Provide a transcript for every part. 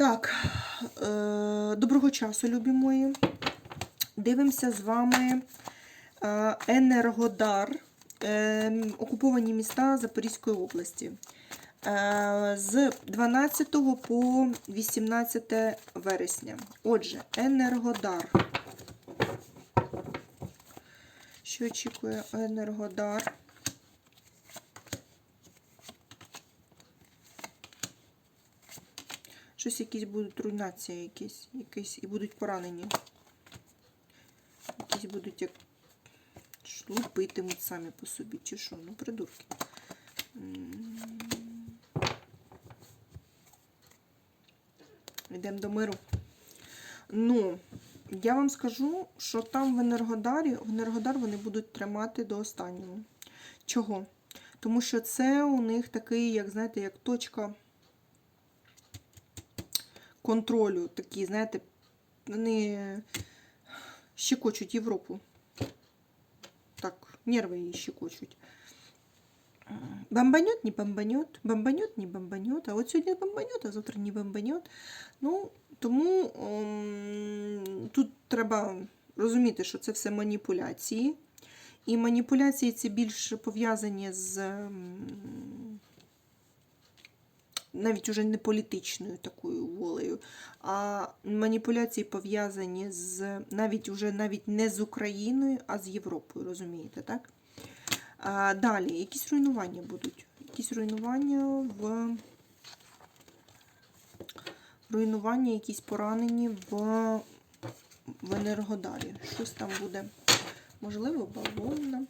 Так, е, доброго часу, любі мої. Дивимося з вами е, Енергодар, е, окуповані міста Запорізької області. З 12 по 18 вересня. Отже, Енергодар. Що очікує Енергодар? Щось якісь будуть руйнації, якісь, якісь і будуть поранені. Якісь будуть як лупитимуть самі по собі, чи що, ну придурки. Йдемо до миру. Ну, я вам скажу, що там в Енергодарі, в Енергодар вони будуть тримати до останнього. Чого? Тому що це у них такий, як знаєте, як точка контролю. Такі, знаєте, вони щекочуть Європу. Так, нерви її щекочуть. Бомбанет, не бомбанет, бомбанет, не бомбанет, а от сьогодні бомбанет, а завтра не бомбанет. Ну, тому ем, тут треба розуміти, що це все маніпуляції. І маніпуляції ці більш пов'язані з ем, навіть уже не політичною такою волею, а маніпуляції пов'язані з навіть уже навіть не з Україною, а з Європою, розумієте, так? А, далі, якісь руйнування будуть. Якісь руйнування в руйнування, якісь поранені в, в Енергодарі. Щось там буде. Можливо, бавовна.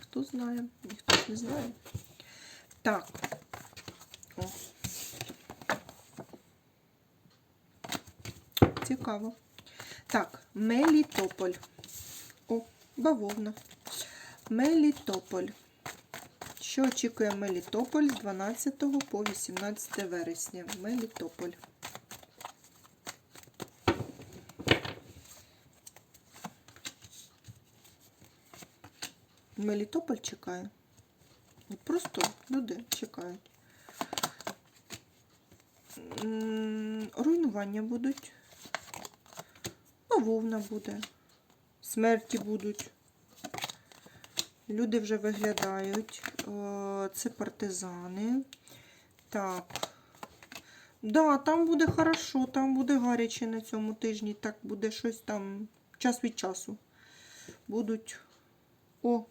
Хто знає, ніхто ж не знає. Так. Цікаво. Так, Мелітополь. О, бавовна. Мелітополь. Що очікує Мелітополь з 12 по 18 вересня? Мелітополь. Мелітополь чекає. Просто люди чекають. Руйнування будуть. Бавовна буде. Смерті будуть. Люди вже виглядають. Е, Це партизани. Так. Да, там буде хорошо, там буде гаряче на цьому тижні. Так буде щось там час від часу. Будуть. О.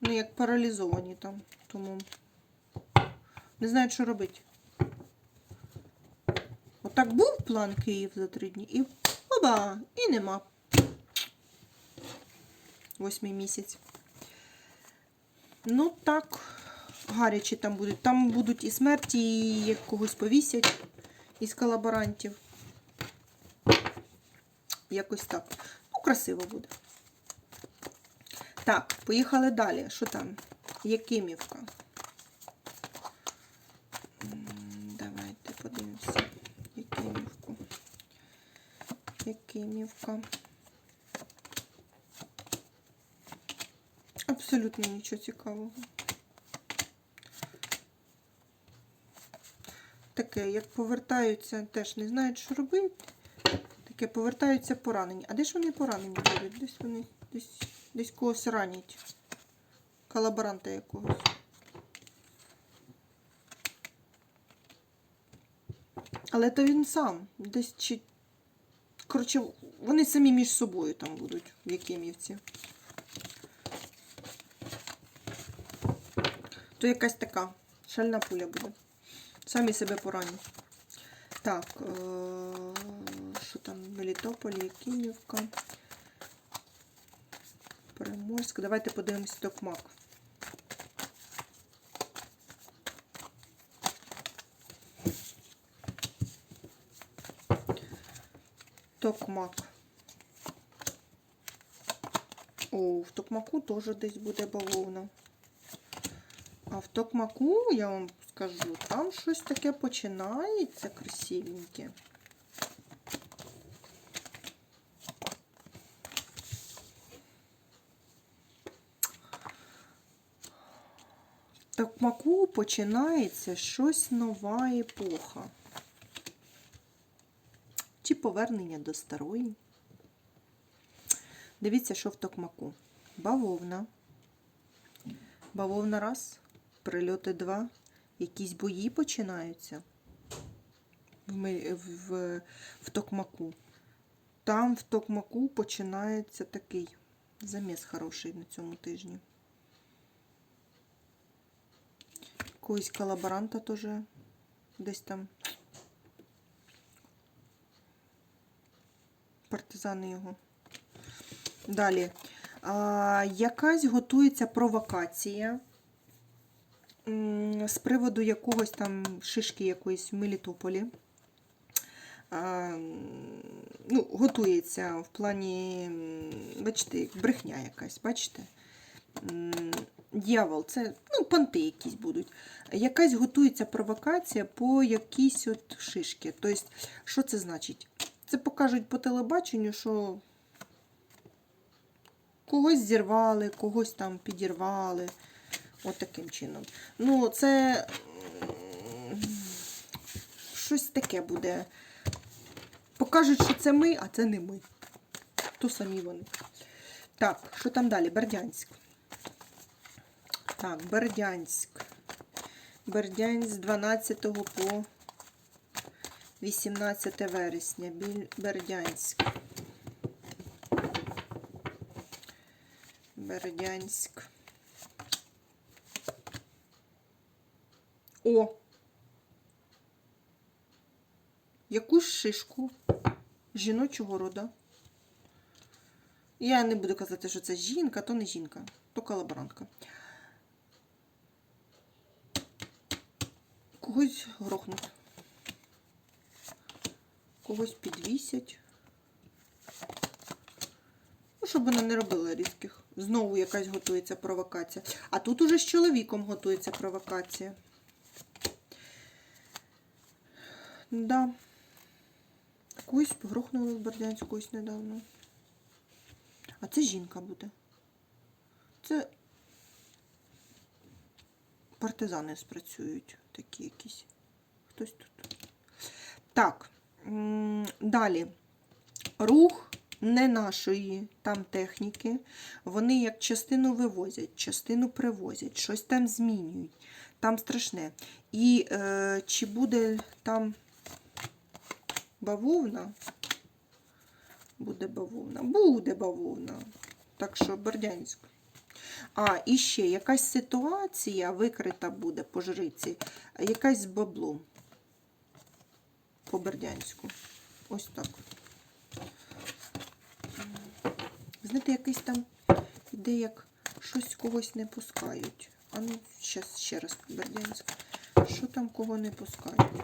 Ну, як паралізовані там. Тому не знають, що робити. Отак був план Київ за три дні і оба! І нема. Восьмий місяць. Ну так, гарячі там будуть. Там будуть і смерті, і як когось повісять із колаборантів. Якось так. Ну, красиво буде. Так, поїхали далі. Що там? Якимівка. Давайте подивимося. Якимівку. Якимівка. Абсолютно нічого цікавого. Таке, як повертаються, теж не знають, що робити. Таке повертаються поранені. А де ж вони поранені будуть? Десь вони десь, десь когось ранять. Колаборанта якогось. Але то він сам. Десь чи. Коротше, вони самі між собою там будуть в Якимівці. То якась така шальна пуля буде. Самі себе поранять. Так, е, що там? Мелітополь, Якимівка, Приморськ. Давайте подивимося Токмак. Токмак. О, в Токмаку теж десь буде бавовна. А в Токмаку, я вам скажу, там щось таке починається красивеньке. В Токмаку починається щось нова епоха. Чи повернення до старої. Дивіться, що в токмаку. Бавовна. Бавовна раз, прильоти два, якісь бої починаються в, в, в, токмаку. Там в токмаку починається такий заміс хороший на цьому тижні. Якогось колаборанта теж десь там. Партизани його. Далі. А, якась готується провокація з приводу якогось там шишки якоїсь в Мелітополі. А, ну, готується в плані, бачите, брехня якась, бачите? Дьявол, це ну, понти якісь будуть. Якась готується провокація по якійсь от шишки. Тобто, що це значить? Це покажуть по телебаченню, що когось зірвали, когось там підірвали. От таким чином. Ну, це щось таке буде. Покажуть, що це ми, а це не ми. То самі вони. Так, що там далі? Бердянськ. Так, Бердянськ. Бердянськ з 12 по 18 вересня. Бердянськ. Бердянськ. О! Якусь шишку жіночого рода. Я не буду казати, що це жінка, то не жінка, то колаборантка. Когось грохнуть. Когось підвісять. Ну, щоб вона не робила різких. Знову якась готується провокація. А тут уже з чоловіком готується провокація. Да. Когось грохнули в Бердянську недавно. А це жінка буде. Це партизани спрацюють такі якісь. Хтось тут. Так. Далі. Рух не нашої там техніки. Вони як частину вивозять, частину привозять, щось там змінюють. Там страшне. І е, чи буде там бавовна? Буде бавовна. Буде бавовна. Так що Бердянськ. А, і ще якась ситуація викрита буде по жриці, якась з баблом по Бердянську. Ось так. Знаєте, якийсь там іде, як щось когось не пускають. А ну, зараз ще раз по Бердянську. Що там кого не пускають?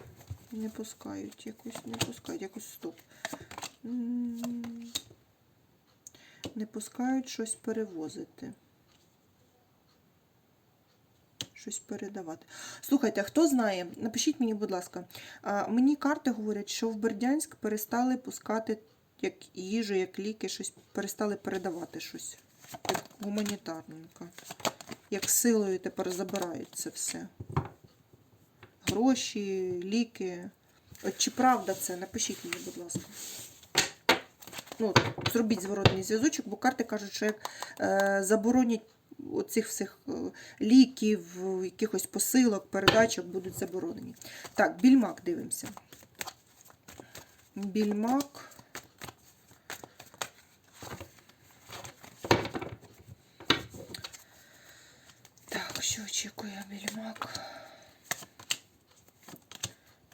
Не пускають, якось не пускають, якось стоп. Не пускають щось перевозити. Щось передавати. Слухайте, хто знає, напишіть мені, будь ласка. Мені карти говорять, що в Бердянськ перестали пускати як їжу, як ліки, щось перестали передавати щось. Як гуманітарненько. Як силою тепер забирають це все. Гроші, ліки. От чи правда це? Напишіть мені, будь ласка. Ну, зробіть зворотний зв'язочок, бо карти кажуть, що як е, заборонять оцих всіх е, ліків, якихось посилок, передачок будуть заборонені. Так, більмак дивимося. Більмак. Так, що очікує більмак?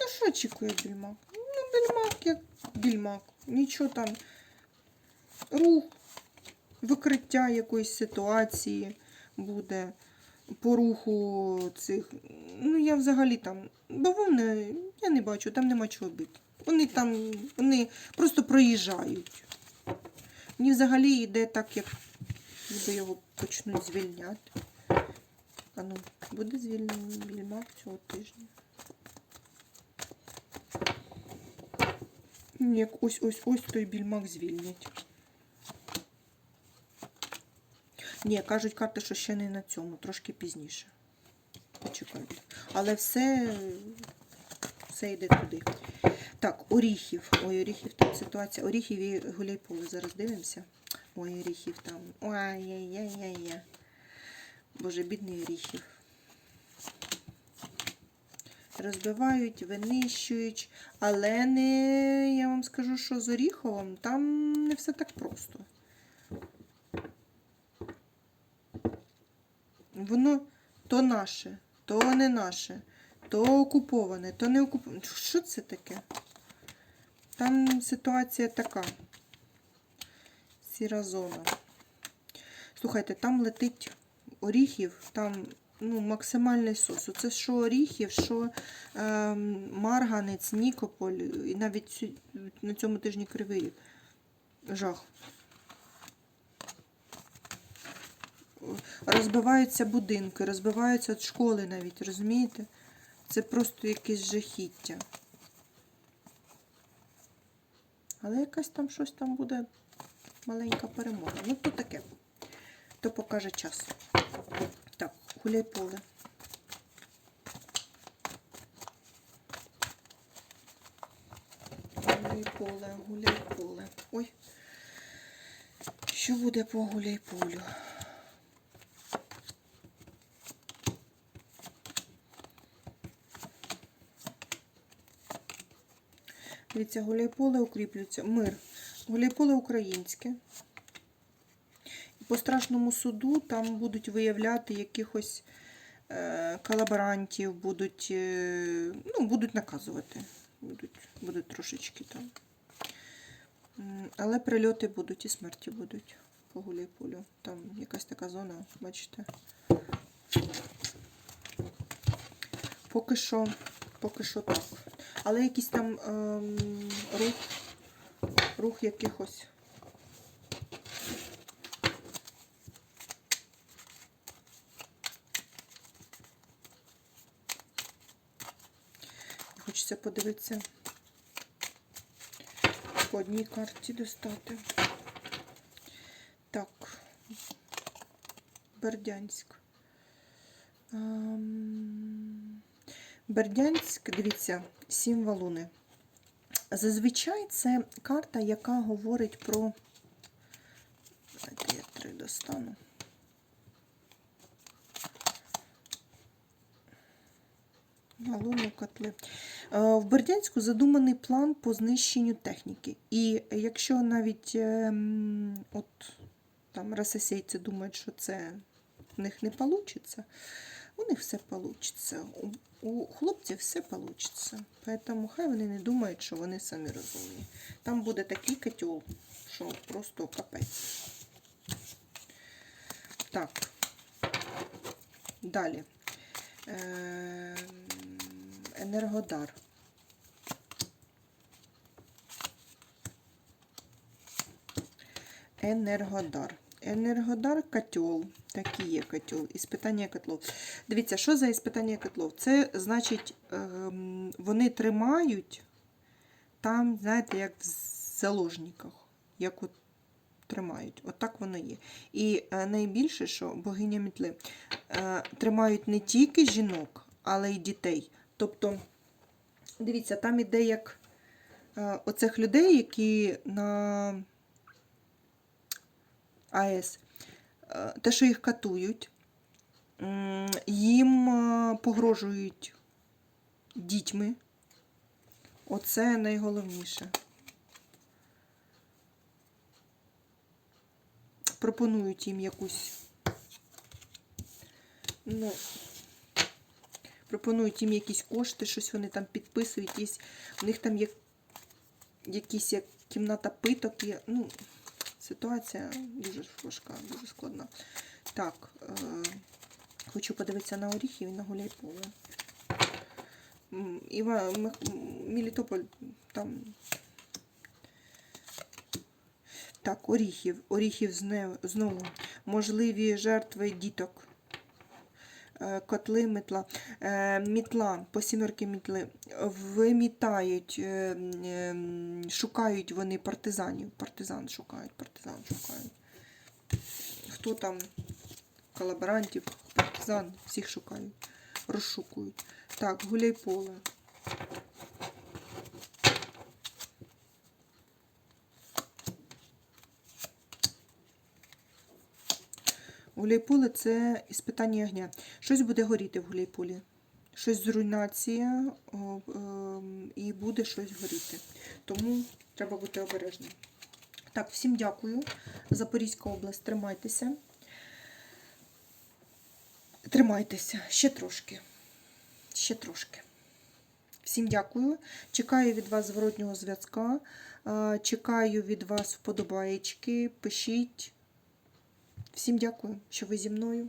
Ну, що очікує більмак? Ну, більмак як більмак. Нічого там. Рух, викриття якоїсь ситуації буде по руху цих. Ну, я взагалі там. Бавовни я не бачу, там нема чого бити. Вони там, вони просто проїжджають. Мені взагалі йде так, як ніби його почнуть звільняти. А ну, буде звільнений більмак цього тижня. Як ось ось ось той більмак звільнять. Ні, кажуть карти, що ще не на цьому, трошки пізніше. чекайте. Але все, все йде туди. Так, Оріхів. Ой, Оріхів там ситуація. Оріхів і Гуляйполе. Зараз дивимося. Ой, Оріхів там. Ой-яй-яй-яй. Боже, бідний Оріхів. Розбивають, винищують, але не, я вам скажу, що з Оріховим там не все так просто. Воно то наше, то не наше, то окуповане, то не окуповане. Що це таке? Там ситуація така. Сіра зона. Слухайте, там летить оріхів, там ну, максимальний сос. Це що оріхів, що е, марганець, Нікополь, і навіть на цьому тижні кривий. Жах. Розбиваються будинки, розбиваються школи навіть, розумієте? Це просто якесь жахіття. Але якась там щось там буде маленька перемога. Ну, то таке. То покаже час. Так, гуляй поле. Гуляй поле, гуляй поле. Ой. Що буде по гуляй полю? Дивіться, гуляйполе укріплюється. Мир. Гуляйполе українське. По страшному суду там будуть виявляти якихось е, колаборантів, будуть, е, ну, будуть наказувати. Будуть, будуть трошечки там. Але прильоти будуть і смерті будуть по Гуляйполю. Там якась така зона, бачите. Поки що, поки що так. Але якийсь там ем, рух, рух якихось. Хочеться подивитися по одній карті достати. Так, Бердянськ. Ем, Бердянськ, дивіться, сім валуни. Зазвичай це карта, яка говорить про. Давайте я три достану. Валуни, котли. Е, В Бердянську задуманий план по знищенню техніки. І якщо навіть ем, от там російці думають, що це в них не вийде, у них все вийде. У, хлопців все вийде. Тому хай вони не думають, що вони самі розумні. Там буде такий котел, що просто капець. Так. Далі. Ем, Енергодар. Енергодар. Енергодар котел. Такий є котел. Іспитання котлов. Дивіться, що за іспитання котлов? Це значить, ем, вони тримають там, знаєте, як в заложниках. Як от тримають. От воно є. І е, найбільше, що богиня мітли, е, тримають не тільки жінок, але й дітей. Тобто, дивіться, там іде як е, оцих людей, які на АЕС, е, те, що їх катують, їм е, погрожують дітьми. Оце найголовніше. Пропонують їм якусь. Ну, пропонують їм якісь кошти, щось вони там підписують. У них там є якісь як кімната питок. Є, ну, ситуація дуже важка, дуже складна. Так, е, хочу подивитися на оріхів і на гуляйполе. Іва, Мілітополь там. Так, оріхів. Оріхів знову. Можливі жертви діток. Е, Котли, метла. Е, Мітла, по сімерки мітли. Вимітають, е, шукають вони партизанів. Партизан шукають, партизан шукають. Хто там колаборантів, партизан, всіх шукають. розшукують. Так, гуляйполе. Гуляйполе це іспитання огня. Щось буде горіти в гуляйполі. Щось зруйнація ем, і буде щось горіти. Тому треба бути обережним. Так, всім дякую. Запорізька область, тримайтеся. Тримайтеся ще трошки. Ще трошки. Всім дякую. Чекаю від вас зворотнього зв'язка. Е, Чекаю від вас вподобаєчки. Пишіть. Всім дякую, що ви зі мною.